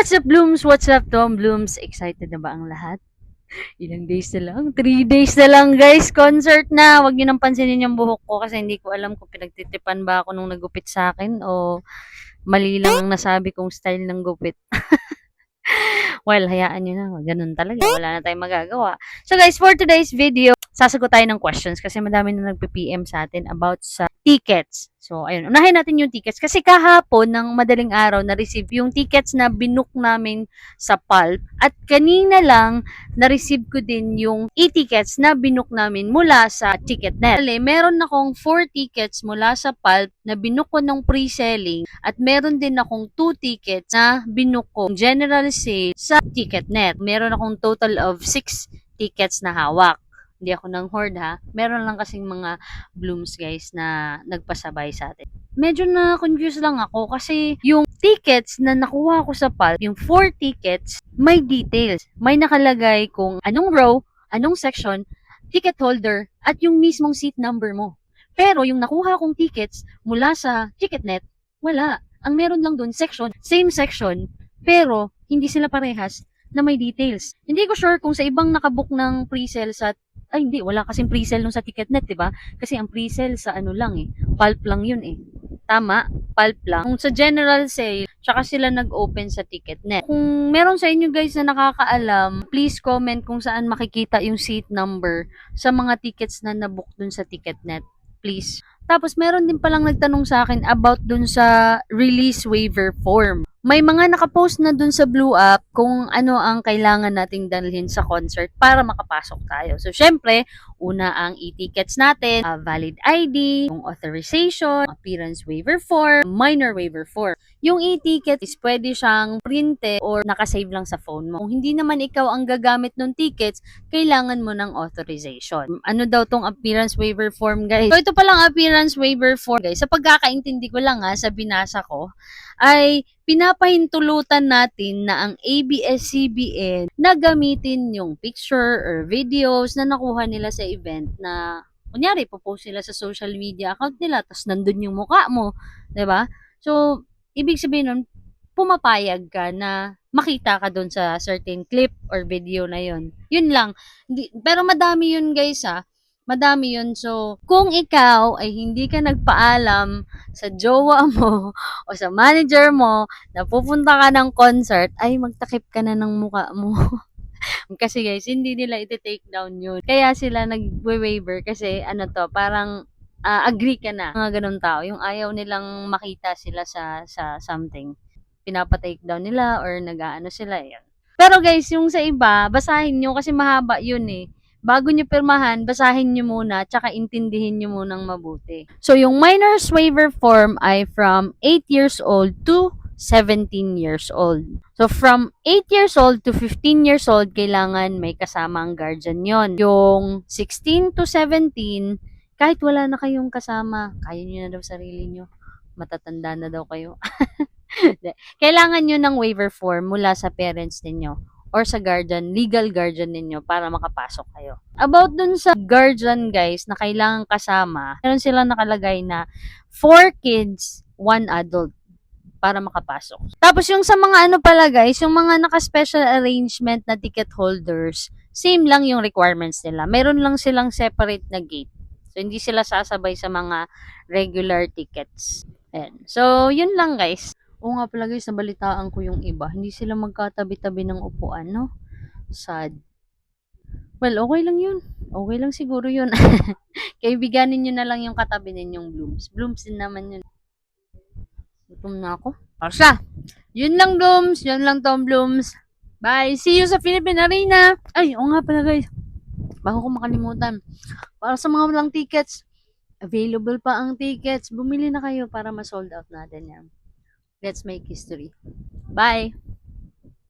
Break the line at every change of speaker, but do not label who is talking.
What's up, Blooms? What's up, Tom Blooms? Excited na ba ang lahat? Ilang days na lang? Three days na lang, guys. Concert na. Huwag niyo nang pansinin yung buhok ko kasi hindi ko alam kung pinagtitipan ba ako nung nagupit sa akin o mali lang ang nasabi kong style ng gupit. well, hayaan nyo na. Ganun talaga. Wala na tayong magagawa. So, guys, for today's video, sasagot tayo ng questions kasi madami na nagpa-PM sa atin about sa tickets. So, ayun. Unahin natin yung tickets. Kasi kahapon, ng madaling araw, na-receive yung tickets na binook namin sa Pulp. At kanina lang, na-receive ko din yung e-tickets na binook namin mula sa Ticketnet. Bale, meron akong 4 tickets mula sa Pulp na binook ko ng pre-selling. At meron din akong 2 tickets na binook ko general sale sa Ticketnet. Meron akong total of 6 tickets na hawak hindi ako nang hoard ha. Meron lang kasing mga blooms guys na nagpasabay sa atin. Medyo na confused lang ako kasi yung tickets na nakuha ko sa PAL, yung 4 tickets, may details. May nakalagay kung anong row, anong section, ticket holder, at yung mismong seat number mo. Pero yung nakuha kong tickets mula sa Ticketnet, wala. Ang meron lang dun section, same section, pero hindi sila parehas na may details. Hindi ko sure kung sa ibang nakabook ng pre-sale sa ay hindi, wala kasing pre-sale nung sa Ticketnet, 'di ba? Kasi ang pre-sale sa ano lang eh, pulp lang 'yun eh. Tama, pulp lang. Kung sa general sale, tsaka sila nag-open sa Ticketnet. Kung meron sa inyo guys na nakakaalam, please comment kung saan makikita yung seat number sa mga tickets na nabook dun sa Ticketnet. Please. Tapos meron din palang nagtanong sa akin about dun sa release waiver form. May mga nakapost na dun sa Blue App kung ano ang kailangan nating dalhin sa concert para makapasok tayo. So, syempre, una ang e-tickets natin, uh, valid ID, yung authorization, appearance waiver form, minor waiver form. Yung e-ticket is pwede siyang printe or nakasave lang sa phone mo. Kung hindi naman ikaw ang gagamit ng tickets, kailangan mo ng authorization. Ano daw tong appearance waiver form, guys? So, ito palang appearance waiver form, guys. Sa pagkakaintindi ko lang ha, sa binasa ko, ay pinapahintulutan natin na ang ABS-CBN na gamitin yung picture or videos na nakuha nila sa event na kunyari, popost sila sa social media account nila, tapos nandun yung mukha mo, ba? So, ibig sabihin nun, pumapayag ka na makita ka doon sa certain clip or video na yon. Yun lang. Pero madami yun guys ah. Madami yun. So, kung ikaw ay hindi ka nagpaalam sa jowa mo o sa manager mo na pupunta ka ng concert, ay magtakip ka na ng muka mo. kasi guys, hindi nila iti-take down yun. Kaya sila nag-waiver kasi ano to, parang uh, agree ka na. Mga ganun tao, yung ayaw nilang makita sila sa sa something. Pinapa-take down nila or nag-aano sila, yan. Pero guys, yung sa iba, basahin nyo kasi mahaba yun eh bago nyo pirmahan, basahin nyo muna, tsaka intindihin nyo munang mabuti. So, yung minor's waiver form ay from 8 years old to 17 years old. So, from 8 years old to 15 years old, kailangan may kasama ang guardian yon. Yung 16 to 17, kahit wala na kayong kasama, kaya nyo na daw sarili nyo. Matatanda na daw kayo. kailangan nyo ng waiver form mula sa parents ninyo or sa guardian, legal guardian ninyo para makapasok kayo. About dun sa guardian guys na kailangan kasama, meron silang nakalagay na 4 kids, 1 adult para makapasok. Tapos yung sa mga ano pala guys, yung mga naka-special arrangement na ticket holders, same lang yung requirements nila. Meron lang silang separate na gate. So hindi sila sasabay sa mga regular tickets. Ayan. So yun lang guys. Oo nga pala guys, nabalitaan ko yung iba. Hindi sila magkatabi-tabi ng upuan, no? Sad. Well, okay lang yun. Okay lang siguro yun. Kaibiganin nyo na lang yung katabi ninyong blooms. Blooms din naman yun. Gutom na ako. Arsa! Yun lang, blooms. Yun lang, Tom Blooms. Bye! See you sa Philippine Arena! Ay, oo nga pala guys. Bago ko makalimutan. Para sa mga walang tickets, available pa ang tickets. Bumili na kayo para ma-sold out natin yan. Let's make history. Bye!